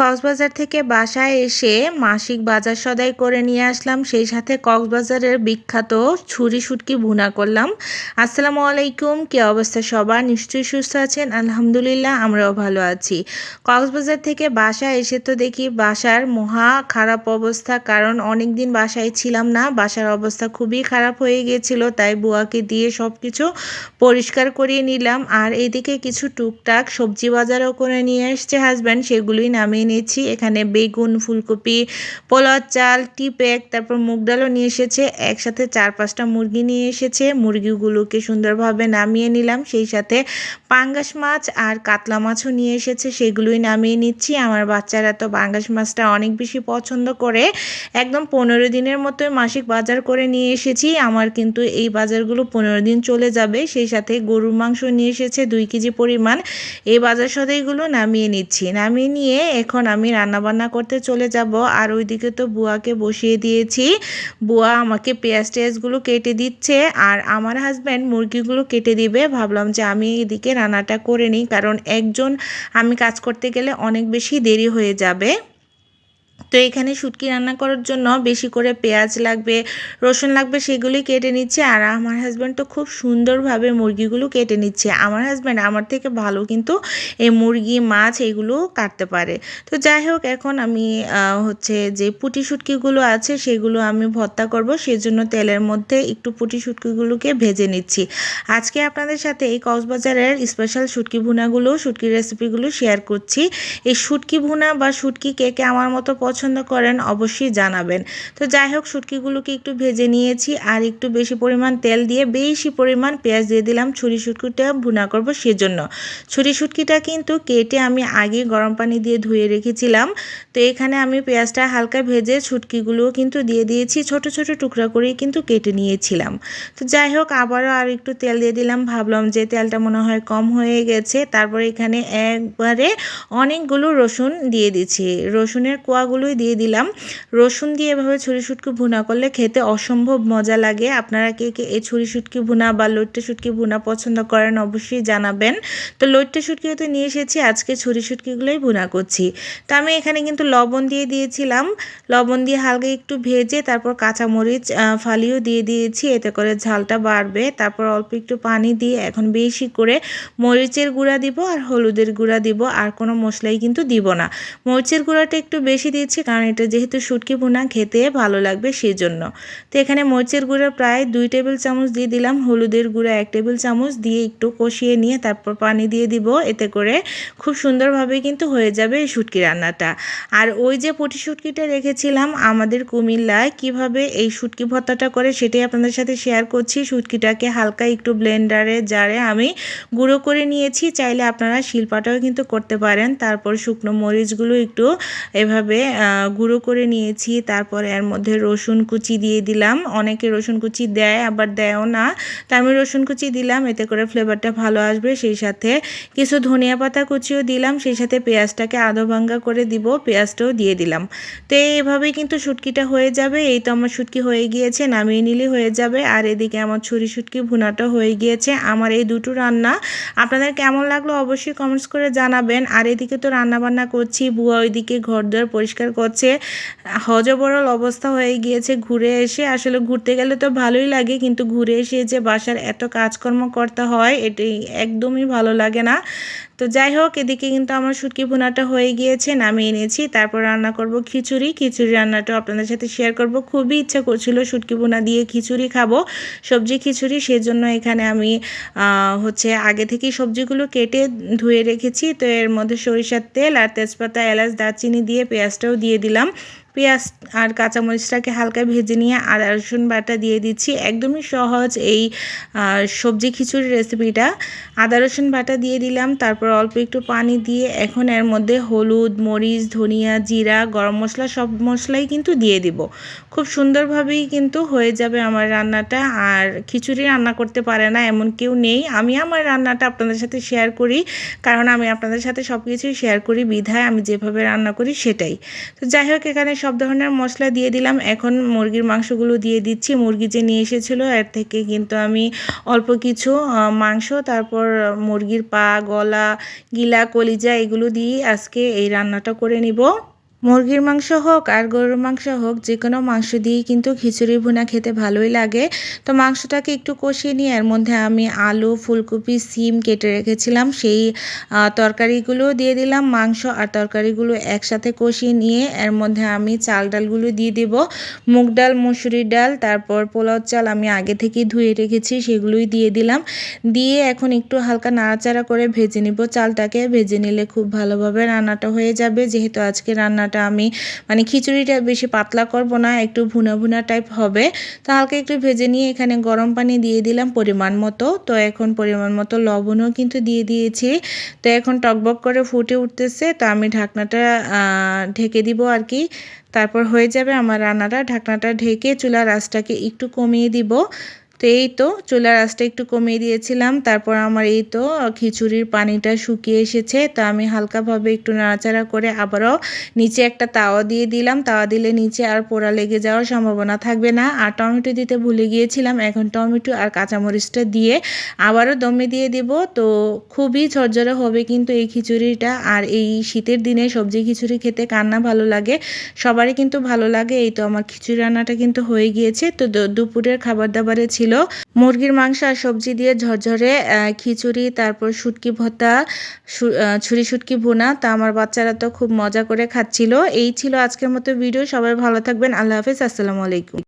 কক্সবাজার থেকে বাসায় এসে মাসিক বাজার সদাই করে নিয়ে আসলাম। সেই সাথে কক্সবাজারের বিখ্যাত ছুরি শুটকি ভুনা করলাম। আসসালামু আলাইকুম, কি অবস্থা সবার? নিশ্চয়ই সুস্থ আছেন? আলহামদুলিল্লাহ, আমরাও ভালো আছি। কক্সবাজার থেকে বাসায় এসে তো দেখি বাসার মহা খারাপ অবস্থা, কারণ অনেক দিন বাসায় ছিলাম না। বাসার অবস্থা খুবই খারাপ হয়ে গিয়েছিল, তাই বুয়াকে দিয়ে সব কিছু পরিষ্কার করিয়ে নিলাম। আর এদিকে কিছু টুকটাক সবজি বাজারও করে নিয়ে এসছে হাজব্যান্ড সেগুলোই নামিয়ে নিয়েছি। এখানে বেগুন, ফুলকপি পোলার চাল টিপেক তারপর মুগ ডালও নিয়ে এসেছে। একসাথে চার পাঁচটা মুরগি নিয়ে এসেছে। মুরগিগুলোকে সুন্দরভাবে নামিয়ে নিলাম। সেই সাথে পাঙ্গাস মাছ আর কাতলা মাছও নিয়ে এসেছে। সেগুলোই নামিয়ে নিচ্ছি। আমার বাচ্চারা তো পাঙ্গাস মাছটা অনেক বেশি পছন্দ করে। একদম পনেরো দিনের মতোই মাসিক বাজার করে নিয়ে এসেছি। আমার কিন্তু এই বাজারগুলো পনেরো দিন চলে যাবে। সেই সাথে গরুর মাংস নিয়ে এসেছে দুই কেজি পরিমাণ। এই বাজার সদাইগুলো নামিয়ে নিচ্ছি। নামিয়ে নিয়ে এখন আমি রান্নাবান্না করতে চলে যাব, আর ওইদিকে তো বুয়াকে বসিয়ে দিয়েছি। বুয়া আমাকে পেঁয়াজ টেয়াজগুলো কেটে দিচ্ছে, আর আমার হাজব্যান্ড মুরগিগুলো কেটে দিবে। ভাবলাম যে আমি এদিকে রান্নাটা করে নিই, কারণ একজন আমি কাজ করতে গেলে অনেক বেশি দেরি হয়ে যাবে। তো এখানে শুটকি রান্না করার জন্য বেশি করে পেঁয়াজ লাগবে, রসুন লাগবে, সেগুলি কেটে নিচ্ছে। আর আমার হাজব্যান্ড তো খুব সুন্দরভাবে মুরগিগুলো কেটে নিচ্ছে। আমার হাজব্যান্ড আমার থেকে ভালো কিন্তু এই মুরগি, মাছ এগুলো কাটতে পারে। তো যাই হোক, এখন আমি হচ্ছে যে পুটি শুটকিগুলো আছে সেগুলো আমি ভর্তা করব। সেজন্য তেলের মধ্যে একটু পুটি শুটকিগুলোকে ভেজে নিচ্ছি। আজকে আপনাদের সাথে এই কক্সবাজারের স্পেশাল শুটকি ভুনাগুলো, শুটকি রেসিপিগুলো শেয়ার করছি। এই শুটকি ভুনা বা শুটকি কেকে আমার মতো পছন্দ করেন, অবশ্যই জানাবেন। তো যাই হোক, শুটকিগুলোকে একটু ভেজে নিয়েছি আর একটু বেশি পরিমাণ তেল দিয়ে বেশি পরিমাণ পেঁয়াজ দিয়ে দিলাম। ছুরি শুটকিটা ভুনা করব সেজন্য। ছুরি শুটকিটা কিন্তু কেটে আমি আগে গরম পানি দিয়ে ধুয়ে রেখেছিলাম। তো এখানে আমি পেঁয়াজটা হালকা ভেজে ছুটকিগুলোও কিন্তু দিয়ে দিয়েছি। ছোট ছোট টুকরা করেই কিন্তু কেটে নিয়েছিলাম। তো যাই হোক, আবারও আর একটু তেল দিয়ে দিলাম। ভাবলাম যে তেলটা মনে হয় কম হয়ে গেছে। তারপর এখানে একবারে অনেকগুলো রসুন দিয়ে দিচ্ছি রসুনের কোয়াগুলো মশলাগুলোই দিয়ে দিলাম। রসুন দিয়ে এভাবে ছুরি শুটকি ভুনা করলে খেতে অসম্ভব মজা লাগে। আপনারা কে কে এই ছুরি শুটকি ভুনা বা লইট্টে শুটকি ভুনা পছন্দ করেন অবশ্যই জানাবেন। তো লইট্টে শুটকিও তো নিয়ে এসেছি, আজকে ছুরি শুটকিগুলোই ভুনা করছি। তো আমি এখানে কিন্তু লবণ দিয়ে দিয়েছিলাম। লবণ দিয়ে হালকা একটু ভেজে তারপর কাঁচামরিচ ফালিও দিয়ে দিয়েছি, এতে করে ঝালটা বাড়বে। তারপর অল্প একটু পানি দিয়ে এখন বেশি করে মরিচের গুঁড়া দিব আর হলুদের গুঁড়া দিব। আর কোনো মশলাই কিন্তু দিব না। মরিচের গুঁড়াটা একটু বেশি দিয়েছি, কারণ এটা যেহেতু শুটকি ভুনা খেতে ভালো লাগবে সেই জন্য তো এখানে মরিচের গুঁড়া প্রায় দুই টেবিল চামচ দিয়ে দিলাম। হলুদের গুঁড়া এক টেবিল চামচ দিয়ে একটু কষিয়ে নিয়ে তারপর পানি দিয়ে দিব। এতে করে খুব সুন্দরভাবে কিন্তু হয়ে যাবে এই শুটকি রান্নাটা। আর ওই যে পটি শুটকিটা রেখেছিলাম, আমাদের কুমিল্লায় কীভাবে এই শুটকি ভর্তাটা করে সেটাই আপনাদের সাথে শেয়ার করছি। শুটকিটাকে হালকা একটু ব্লেন্ডারে জারে আমি গুঁড়ো করে নিয়েছি। চাইলে আপনারা শিল্পাটাও কিন্তু করতে পারেন। তারপর শুকনো মরিচগুলো একটু এভাবে গুঁড়ো করে নিয়েছি। তারপরে এর মধ্যে রসুন কুচি দিয়ে দিলাম। অনেকে রসুন কুচি দেয়, আবার দেয়ও না। তা আমি রসুন কুচি দিলাম, এতে করে ফ্লেভারটা ভালো আসবে। সেই সাথে কিছু ধনিয়া পাতা কুচিও দিলাম। সেই সাথে পেঁয়াজটাকে আধো ভাঙ্গা করে দিব, পেঁয়াজটাও দিয়ে দিলাম। তো এইভাবেই কিন্তু শুটকিটা হয়ে যাবে। এই তো আমার শুটকি হয়ে গিয়েছে, নামিয়ে নিলে হয়ে যাবে। আর এদিকে আমার ছুরি শুটকি ভুনাটা হয়ে গিয়েছে। আমার এই দুটো রান্না, আপনাদের কেমন লাগল অবশ্যই কমেন্টস করে জানাবেন। আর এদিকে তো রান্না বান্না করছি, বুয়া ওইদিকে ঘর দোয়ার পরিষ্কার করছে। হজবরল অবস্থা হয়ে গিয়েছে, ঘুরে এসে। আসলে ঘুরতে গেলে তো ভালোই লাগে, কিন্তু ঘুরে এসে যে বাসার এত কাজকর্ম করতে হয় এটি একদমই ভালো লাগে না। তো যাই হোক, এদিকে কিন্তু আমার শুটকি ভুনাটা হয়ে গিয়েছে, নামিয়ে এনেছি তারপর রান্না করব খিচুড়ি। খিচুড়ি রান্নাটাও আপনাদের সাথে শেয়ার করব। খুবই ইচ্ছা করছিল শুটকি ভুনা দিয়ে খিচুড়ি খাব। সবজি খিচুড়ি, সেজন্য এখানে আমি হচ্ছে আগে থেকেই সবজিগুলো কেটে ধুয়ে রেখেছি। তো এর মধ্যে সরিষার তেল আর তেজপাতা, এলাচ, দারচিনি দিয়ে পেঁয়াজটাও দিয়ে দিলাম। পেঁয়াজ আর কাঁচামরিচটাকে হালকা ভেজে নিয়ে আদা রসুন বাটা দিয়ে দিচ্ছি। একদমই সহজ এই সবজি খিচুড়ি রেসিপিটা। আদা, রসুন বাটা দিয়ে দিলাম, তারপর অল্প একটু পানি দিয়ে এখন এর মধ্যে হলুদ, মরিচ, ধনিয়া, জিরা, গরম মশলা সব মশলাই কিন্তু দিয়ে দিব। খুব সুন্দরভাবেই কিন্তু হয়ে যাবে আমার রান্নাটা আর খিচুড়ি রান্না করতে পারে না এমন কেউ নেই। আমি আমার রান্নাটা আপনাদের সাথে শেয়ার করি, কারণ আমি আপনাদের সাথে সব কিছুই শেয়ার করি, বিধায় আমি যেভাবে রান্না করি সেটাই। তো যাই হোক, এখানে সব ধরনের মশলা দিয়ে দিলাম। এখন মুরগির মাংসগুলো দিয়ে দিচ্ছি। মুরগি যে নিয়ে এসেছিল, এর থেকে কিন্তু আমি অল্প কিছু মাংস, তারপর মুরগির পা, গলা, গিলা, কলিজা, এগুলো দিয়েই আজকে এই রান্নাটা করে নিব। মুরগির মাংস হোক আর গরুর মাংস হোক, যে কোনো মাংস দিয়েই কিন্তু খিচুড়ি ভুনা খেতে ভালোই লাগে। তো মাংসটাকে একটু কষিয়ে নিয়ে এর মধ্যে আমি আলু, ফুলকপি, সিম কেটে রেখেছিলাম। সেই তরকারিগুলো দিয়ে দিলাম, মাংস আর তরকারিগুলো একসাথে কষিয়ে নিয়ে এর মধ্যে আমি চাল ডালগুলো দিয়ে দেব। মুগ ডাল মুসুরির ডাল, তারপর পোলাও চাল আমি আগে থেকেই ধুয়ে রেখেছি, সেগুলোই দিয়ে দিলাম। দিয়ে এখন একটু হালকা নাড়াচাড়া করে ভেজে নিব। চালটাকে ভেজে নিলে খুব ভালোভাবে রান্নাটা হয়ে যাবে। যেহেতু আজকে রান্না রান্নাটা আমি মানে খিচুড়িটা বেশি পাতলা করব না, একটু ভুনা ভুনা টাইপ হবে। তো হালকা একটু ভেজে নিয়ে এখানে গরম পানি দিয়ে দিলাম পরিমাণ মতো। তো এখন পরিমাণ মতো লবণও কিন্তু দিয়ে দিয়েছি। তো এখন টকবক করে ফুটে উঠতেছে, তো আমি ঢাকনাটা ঢেকে দিব আর কি। তারপর হয়ে যাবে আমার রান্নাটা। ঢাকনাটা ঢেকে চুলার আঁচটাকে একটু কমিয়ে দিব। তো এই তো চুলার আঁচটা একটু কমিয়ে দিয়েছিলাম, তারপর আমার এই তো খিচুড়ির পানিটা শুকিয়ে এসেছে, তো আমি হালকাভাবে একটু নাড়াচাড়া করে আবারও নিচে একটা তাওয়া দিয়ে দিলাম, তাওয়া দিলে নিচে আর পোড়া লেগে যাওয়ার সম্ভাবনা থাকবে না। আর টমেটো দিতে ভুলে গিয়েছিলাম, এখন টমেটো আর কাঁচামরিচটা দিয়ে আবারও দমে দিয়ে দিব, তো খুবই ঝরঝরে হবে কিন্তু এই খিচুড়িটা। আর এই শীতের দিনে সবজি খিচুড়ি খেতে কান্না ভালো লাগে, সবারই কিন্তু ভালো লাগে, এই তো আমার খিচুড়ি রান্নাটা কিন্তু হয়ে গিয়েছে, তো দুপুরের খাবার দাবারে ছিল ছিল। মুরগির মাংস আর সবজি দিয়ে ঝরঝরে খিচুড়ি, তারপর শুটকি ভর্তা ছুরি শুটকি ভুনা। তা আমার বাচ্চারা তো খুব মজা করে খাচ্ছিল। এই ছিল আজকের মতো ভিডিও। সবাই ভালো থাকবেন। আল্লাহ হাফিজ। আসসালামু আলাইকুম।